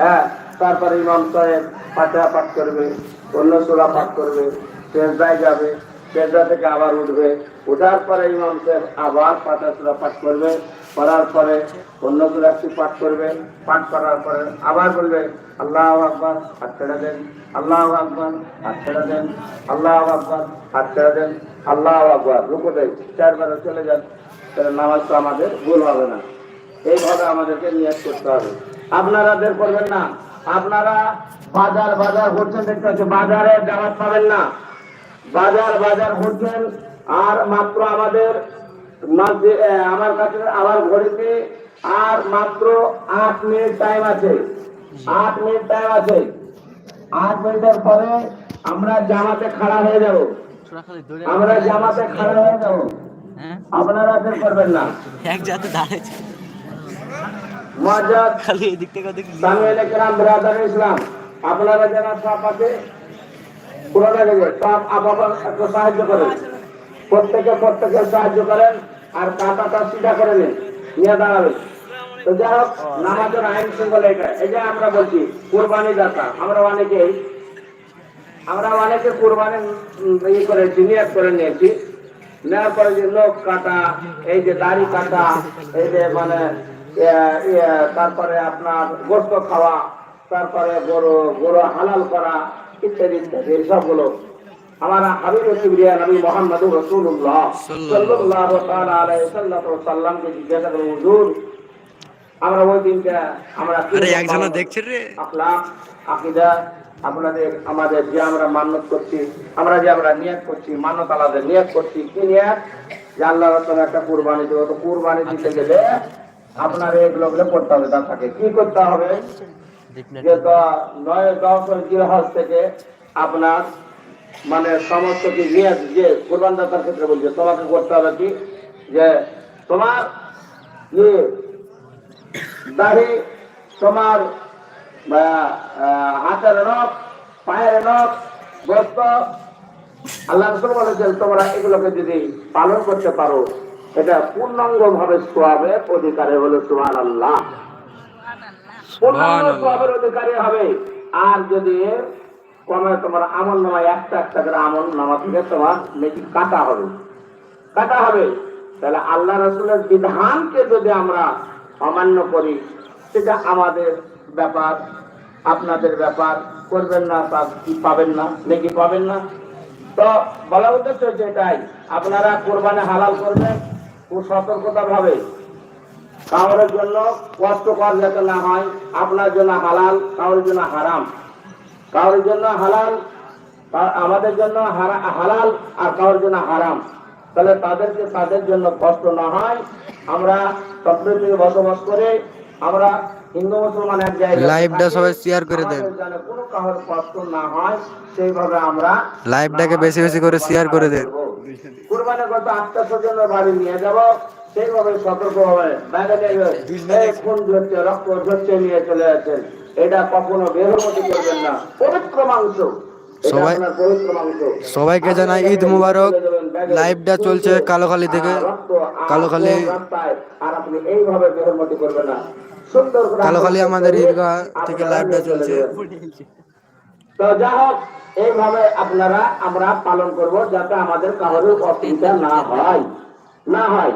হ্যাঁ তারপরে ইমাম সাহেব ফাতিহা পাঠ করবে, অন্য সুরা পাঠ করবে সেজদায় যাবে সেজদা থেকে আবার উঠবে। উঠার পরে ইমাম সাহেব আবার ফাতিহা সুরা পাঠ করবে, করার পরে অন্য সুরা একটু পাঠ করবে, পাঠ করার পরে আবার বলবে, আল্লাহ আকবর, হাত ছেড়ে দেন, আল্লাহ আকবর, হাত ছেড়ে দেন, আল্লাহ আকবর, হাত ছেড়ে দেন, আল্লাহ আকবর, রুকো দেয় চারবারে চলে যান, তাহলে নামাজ তো আমাদের ভুল হবে না। এইভাবে আমাদেরকে নিয়োগ করতে হবে। আপনারা বের করবেন না। আপনারা বাজার বাজার ঘুরছেন দেখতে পাচ্ছি বাজারে জামাত পাবেন না। বাজার বাজার ঘুরছেন আর মাত্র আমাদের আমার কাছে আমার ঘড়িতে আর মাত্র আট মিনিট টাইম আছে। আট মিনিট টাইম আছে। আট মিনিটের পরে আমরা জামাতে খাড়া হয়ে যাব। আমরা জামাতে খাড়া হয়ে যাব। হ্যাঁ। আপনারা বের করবেন না। এক জাতে দাঁড়িয়েছে খালি এদিক থেকে ওদিক সামিল একরাম ব্রাদার ইসলাম আপনারা যারা সব আছে একটু সাহায্য করেন। প্রত্যেকে প্রত্যেকে সাহায্য করেন আর কাঁটাটা সিধা করে নিন। নিয়ে দাঁড়াবেন। তো যাই হোক নামাজের আইন শৃঙ্খলা এটা। এই যে আমরা বলছি কোরবানি দাতা আমরা অনেকেই আমরা অনেকে কোরবানি ই করেছি নিয়োগ করে নিয়েছি। নেওয়ার পরে যে লোক কাটা এই যে দাড়ি কাটা এই যে মানে তারপরে আপনার গোস্ত খাওয়া তারপরে গরু গরু হালাল করা ইত্যাদি ইত্যাদি সবগুলো। আমার হাবিব কিবরিয়া নবী মোহাম্মদ রসুল্লাহ সাল্লাল্লাহু তাআলা আলাইহি সাল্লামকে জিজ্ঞাসা করলেন হুজুর আমরা ওই দিনকে আমরা আরে একজনা দেখছে রে? আখলাক আকিদা আপনাদের আমাদের যে আমরা মান্যত করছি আমরা যে আমরা নিয়ত করছি মান্যত আলাদা নিয়ত করছি কি নিয়ত? যে আল্লাহ রসুল একটা কুরবানি দেবো তো কুরবানি দিতে গেলে আপনার এগুলো গুলো করতে হবে তার থাকে। কি করতে হবে? থেকে আপনার মানে সমস্ত কি যে কোরবান দাতার ক্ষেত্রে বলছে, তোমাকে করতে হবে কি? যে তোমার দাড়ি তোমার হাতের নখ, পায়ের নখ গোস্ত আল্লাহ বলেছেন, তোমরা এগুলোকে যদি পালন করতে পারো এটা পূর্ণাঙ্গ ভাবে সোয়াবের অধিকারী হলো সুহান আল্লাহ পূর্ণাঙ্গ সোয়াবের অধিকারী হবে। আর যদি কমে তোমার আমল নামায় একটা একটা করে আমল নামা থেকে তোমার নাকি কাটা হবে। কাটা হবে। তাহলে আল্লাহ রসুলের বিধানকে যদি আমরা অমান্য করি সেটা আমাদের ব্যাপার আপনাদের ব্যাপার করবেন না তা কি পাবেন না নাকি পাবেন না? তো বলা উদ্দেশ্য হচ্ছে এটাই আপনারা কোরবানি হালাল করবেন খুব সতর্কতা ভাবে কাউরের জন্য কষ্টকর যাতে না হয় আপনার জন্য হালাল কাউরের জন্য হারাম কাউরের জন্য হালাল আমাদের জন্য হালাল আর কারোর জন্য হারাম তাহলে তাদেরকে তাদের জন্য কষ্ট না হয় আমরা সম্প্রীতিতে বসবাস করে আমরা হিন্দু মুসলমান এক জায়গায় লাইভটা সবাই share করে দেন। কোনো কারোর কষ্ট না হয় সেইভাবে আমরা লাইভটাকে বেশি বেশি করে শেয়ার করে দেন। কুরবানি করতে আত্মীয় স্বজনের বাড়ি নিয়ে যাব সেইভাবে সতর্ক হবে। বাইরে খুন ধরছে রক্ত ধরছে নিয়ে চলে যাচ্ছেন এটা কখনো বেরোমতি করবেন না। পবিত্র মাংস। সবাই- সবাইকে জানাই ঈদ মুবারক। লাইভটা চলছে কালোখালি থেকে। কালোখালি কোন আপনি এইভাবে বেরোমতি করবেন না। সুন্দর করে কালোখালি আমাদের ঈদগাহ থেকে লাইভটা চলছে। তো যা হোক এইভাবে আপনারা আমরা পালন করব যাতে আমাদের কারোর অসুবিধা না হয়। না হয়।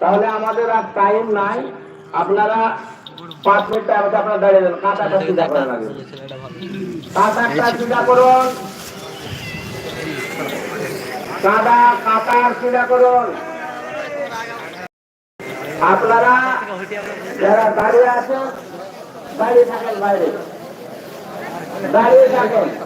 তাহলে আমাদের আর টাইম নাই। আপনারা পাঁচ মিনিট টাইম আপনারা দাঁড়িয়ে দেন কাঁটাটা সিধা করেন আগে। কাঁটাটা সিধা করুন। কাঁটা কাঁটা সিধা করুন। আপনারা যারা দাঁড়িয়ে আছেন, দাঁড়িয়ে থাকেন বাইরে। দাঁড়িয়ে থাকেন।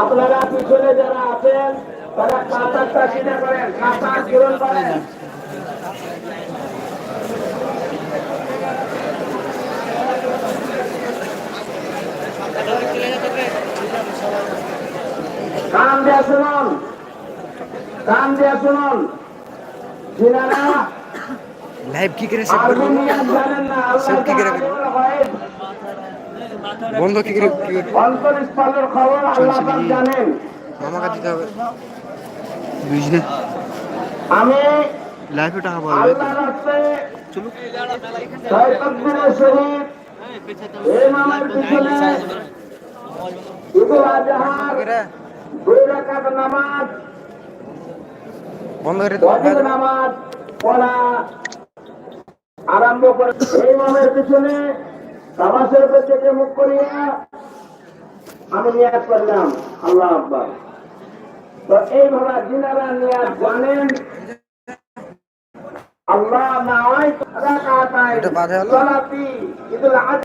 আপনারা পিছনে যারা আছেন, তারা কাতারটা কিনে করেন কাতার পূরণ করেন। কান দিয়ে শুনুন, কান দিয়ে শুনুন। জিনারা লাইভ কি করে আরবি করব? সব কি করে করব? বন্ধ কি করে কি অন্তরস্থলের খবর আল্লাহ জানেন মামাকে দিতে হবে। বুঝলে? আমি লাইভে টাকা পাবে রাকাত নামাজ বন্ধ করে নামাজ পড়া আরম্ভ করে এই মামের পিছনে তামাশের থেকে মুখ করিয়া আমি নিয়াজ করলাম আল্লাহ আব্বা তো এইভাবে যিনারা নিয়াজ জানেন আল্লাহ না হয়